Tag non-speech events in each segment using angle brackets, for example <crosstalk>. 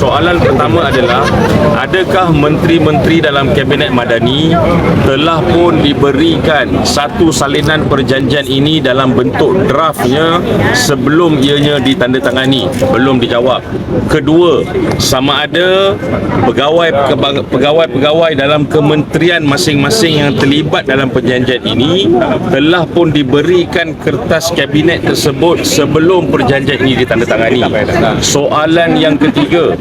Soalan pertama adalah adakah menteri-menteri dalam kabinet madani telah pun diberikan satu salinan perjanjian ini dalam bentuk draftnya sebelum ianya ditandatangani? Belum dijawab. Kedua, sama ada pegawai pegawai-pegawai dalam kementerian masing-masing yang terlibat dalam perjanjian ini telah pun diberikan kertas kabinet tersebut sebelum perjanjian ini ditandatangani. Soalan yang ketiga,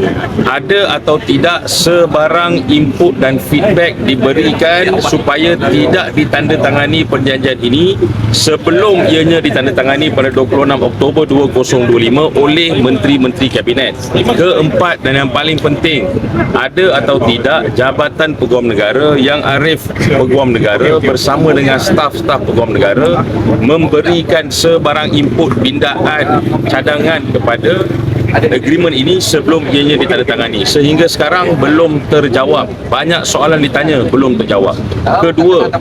ada atau tidak sebarang input dan feedback diberikan supaya tidak ditandatangani perjanjian ini sebelum ianya ditandatangani pada 26 Oktober 2025 oleh menteri-menteri kabinet. Keempat dan yang paling penting, ada atau tidak Jabatan Peguam Negara yang Arif Peguam Negara bersama dengan staf-staf Peguam Negara memberikan sebarang input pindaan cadangan kepada agreement ini sebelum ianya ditandatangani. Sehingga sekarang belum terjawab. Banyak soalan ditanya belum terjawab. Kedua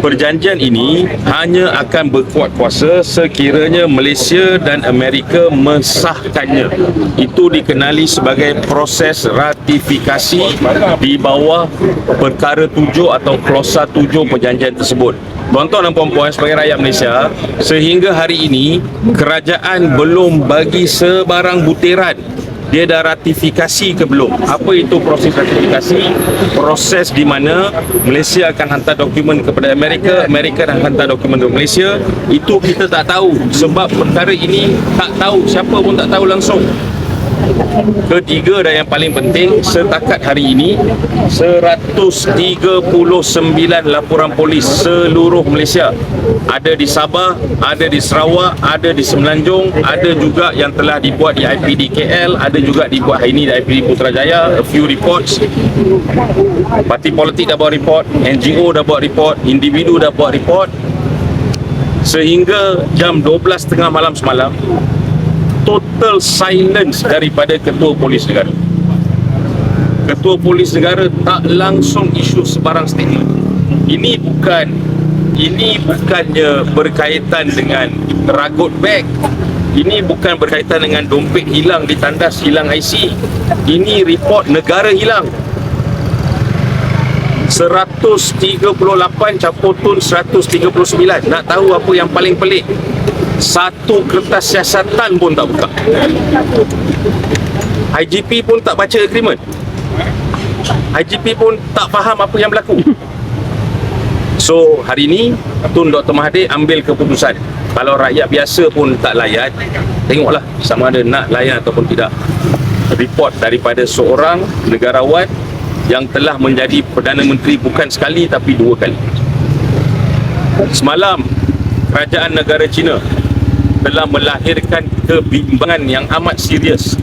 perjanjian ini hanya akan berkuat kuasa sekiranya Malaysia dan Amerika mensahkannya. Itu dikenali sebagai proses ratifikasi di bawah perkara tujuh atau klausa tujuh perjanjian tersebut Tuan-tuan dan puan-puan sebagai rakyat Malaysia sehingga hari ini kerajaan belum bagi sebarang butiran. Dia dah ratifikasi ke belum? Apa itu proses ratifikasi? Proses di mana Malaysia akan hantar dokumen kepada Amerika Amerika akan hantar dokumen ke Malaysia. Itu kita tak tahu. Sebab perkara ini tak tahu. Siapa pun tak tahu langsung Ketiga dan yang paling penting setakat hari ini 139 laporan polis seluruh Malaysia ada di Sabah, ada di Sarawak, ada di Semenanjung, ada juga yang telah dibuat di IPD KL, ada juga dibuat hari ini di IPD Putrajaya, a few reports. Parti politik dah buat report, NGO dah buat report, individu dah buat report. Sehingga jam 12.30 malam semalam, total silence daripada ketua polis negara. Ketua polis negara tak langsung isu sebarang statement. Ini bukan ini bukannya berkaitan dengan ragut beg. Ini bukan berkaitan dengan dompet hilang ditandas hilang IC ini report negara hilang 138 campur tun 139 nak tahu apa yang paling pelik? Satu kertas siasatan pun tak buka. IGP pun tak baca agreement. IGP pun tak faham apa yang berlaku. So hari ini Tun Dr. Mahathir ambil keputusan. Kalau rakyat biasa pun tak layan tengoklah sama ada nak layan ataupun tidak. Report daripada seorang negarawan yang telah menjadi Perdana Menteri bukan sekali tapi dua kali semalam kerajaan negara China telah melahirkan kebimbangan yang amat serius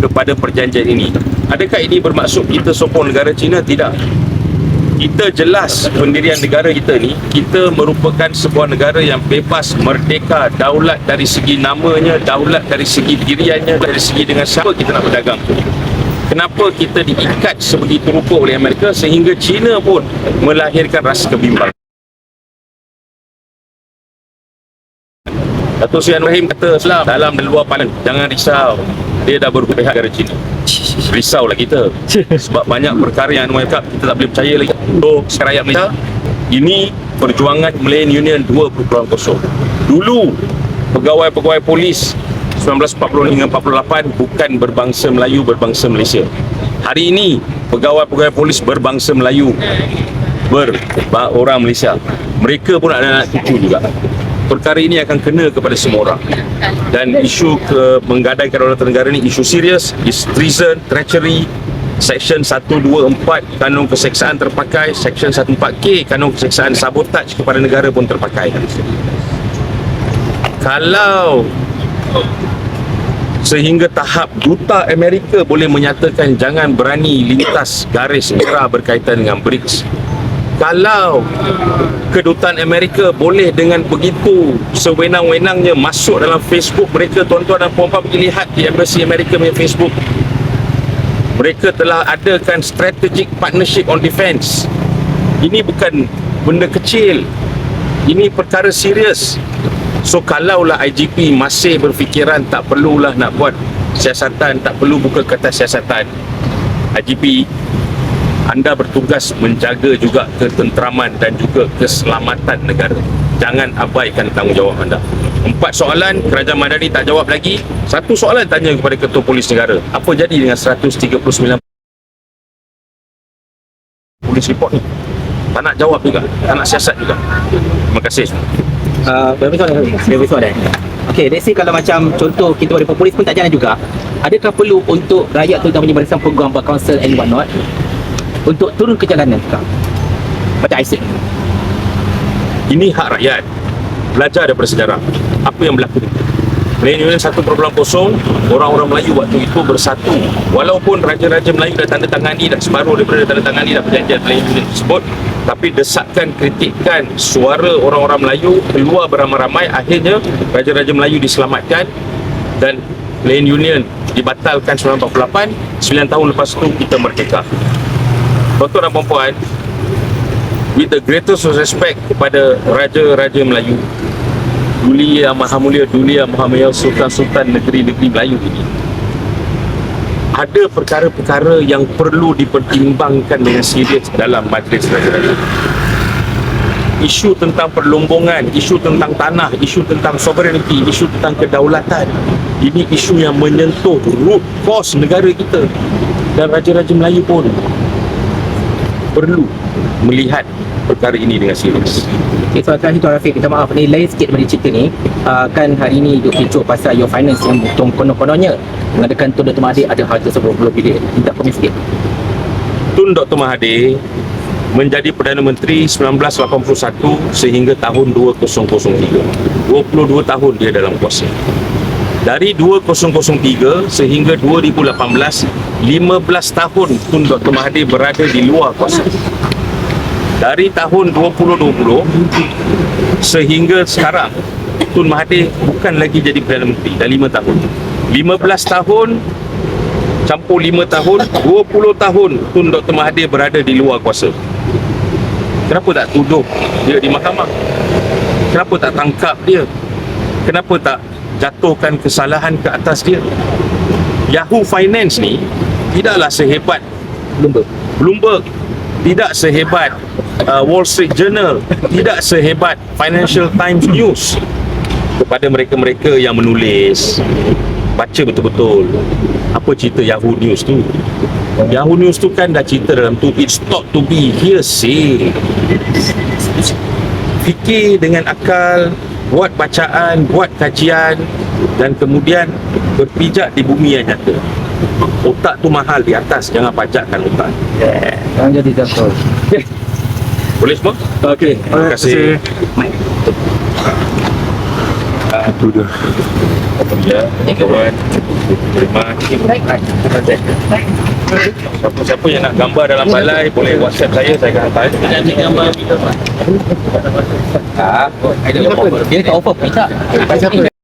kepada perjanjian ini. Adakah ini bermaksud kita sokong negara China? Tidak. Kita jelas pendirian negara kita ni, kita merupakan sebuah negara yang bebas, merdeka, daulat dari segi namanya, daulat dari segi diriannya, dari segi dengan siapa kita nak berdagang. Kenapa kita diikat sebegitu rupa oleh Amerika sehingga China pun melahirkan rasa kebimbangan. Datuk Seri Rahim kata Islam dalam dan luar padan jangan risau. Dia dah berhubungan negara China. Risaulah kita. <laughs> Sebab banyak perkara yang Anwar cakap kita tak boleh percaya lagi. So rakyat Malaysia ini perjuangan Malayan Union 2.0 dulu pegawai-pegawai polis 1940 hingga 48 bukan berbangsa Melayu berbangsa Malaysia. Hari ini pegawai-pegawai polis berbangsa Melayu ber orang Malaysia. Mereka pun ada anak cucu juga. Perkara ini akan kena kepada semua orang. Dan isu ke menggadaikan kedaulatan negara ini isu serius is treason treachery Section 124 Kanun Keseksaan terpakai Section 14K Kanun Keseksaan Sabotaj kepada negara pun terpakai. Kalau Sehingga tahap Duta Amerika boleh menyatakan Jangan berani lintas garis merah berkaitan dengan BRICS. Kalau kedutaan Amerika boleh dengan begitu sewenang-wenangnya masuk dalam Facebook mereka tuan-tuan dan puan-puan pergi lihat di Embassy Amerika punya Facebook. Mereka telah adakan strategic partnership on defense. Ini bukan benda kecil. Ini perkara serius so kalaulah IGP masih berfikiran tak perlulah nak buat siasatan tak perlu buka kertas siasatan IGP anda bertugas menjaga juga ketenteraman dan juga keselamatan negara. Jangan abaikan tanggungjawab anda. Empat soalan kerajaan Madani tak jawab lagi. Satu soalan tanya kepada ketua polis negara. Apa jadi dengan 139 polis report ni? Tak nak jawab juga tak nak siasat juga. Terima kasih Uh, berapa soalan? Berapa soalan? Okey, let's say kalau macam contoh kita ada polis pun tak jalan juga. Adakah perlu untuk rakyat terutamanya barisan peguam council and what not untuk turun ke jalanan juga? Macam I said. Ini hak rakyat. Belajar daripada sejarah. Apa yang berlaku. Melayu Union 1.0 orang-orang Melayu waktu itu bersatu walaupun raja-raja Melayu dah tanda tangani dah separuh daripada tanda tangani dah perjanjian Melayu Union tersebut tapi desakan kritikan suara orang-orang Melayu keluar beramai-ramai. Akhirnya raja-raja Melayu diselamatkan dan Melayu Union dibatalkan 1948 9 tahun lepas itu kita merdeka. Tuan-tuan dan puan with the greatest respect kepada raja-raja Melayu Duli Yang Maha Mulia Duli Yang Maha Mulia Sultan-Sultan negeri-negeri Melayu ini ada perkara-perkara yang perlu dipertimbangkan dengan serius dalam majlis raja-raja isu tentang perlombongan, isu tentang tanah, isu tentang sovereignty, isu tentang kedaulatan. Ini isu yang menyentuh root cause negara kita. Dan Raja-Raja Melayu pun perlu melihat perkara ini dengan serius. Okay, soalan terakhir Tuan Rafiq, minta maaf ni lain sikit daripada cerita ni uh, Kan hari ni duk kecoh pasal your finance yang tong konon-kononnya Mengadakan Tun Dr. Mahathir ada harta sebelum bilion Minta komen sikit Tun Dr. Mahathir menjadi Perdana Menteri 1981 sehingga tahun 2003. 22 tahun dia dalam kuasa. Dari 2003 sehingga 2018, 15 tahun Tun Dr. Mahathir berada di luar kuasa. Dari tahun 2020 sehingga sekarang, Tun Mahathir bukan lagi jadi Perdana Menteri dah 5 tahun. 15 tahun campur 5 tahun 20 tahun Tun Dr. Mahathir berada di luar kuasa kenapa tak tuduh dia di mahkamah kenapa tak tangkap dia kenapa tak jatuhkan kesalahan ke atas dia. Yahoo Finance ni tidaklah sehebat Bloomberg. Bloomberg. Tidak sehebat uh, Wall Street Journal. Tidak sehebat Financial Times News kepada mereka-mereka yang menulis. Baca betul-betul apa cerita Yahoo News tu. Yahoo News tu kan dah cerita dalam tu it's thought to be hearsay. Fikir dengan akal buat bacaan buat kajian dan kemudian berpijak di bumi yang nyata. Otak tu mahal di atas jangan pajakkan otak. Jangan jadi jatuh. Boleh semua? Okay terima kasih. Mike. Itu dia. Ya kawan terima siapa-siapa yang nak gambar dalam balai boleh whatsapp saya saya akan hantar. Nanti gambar Ah, dia tak offer, dia tak offer, minta.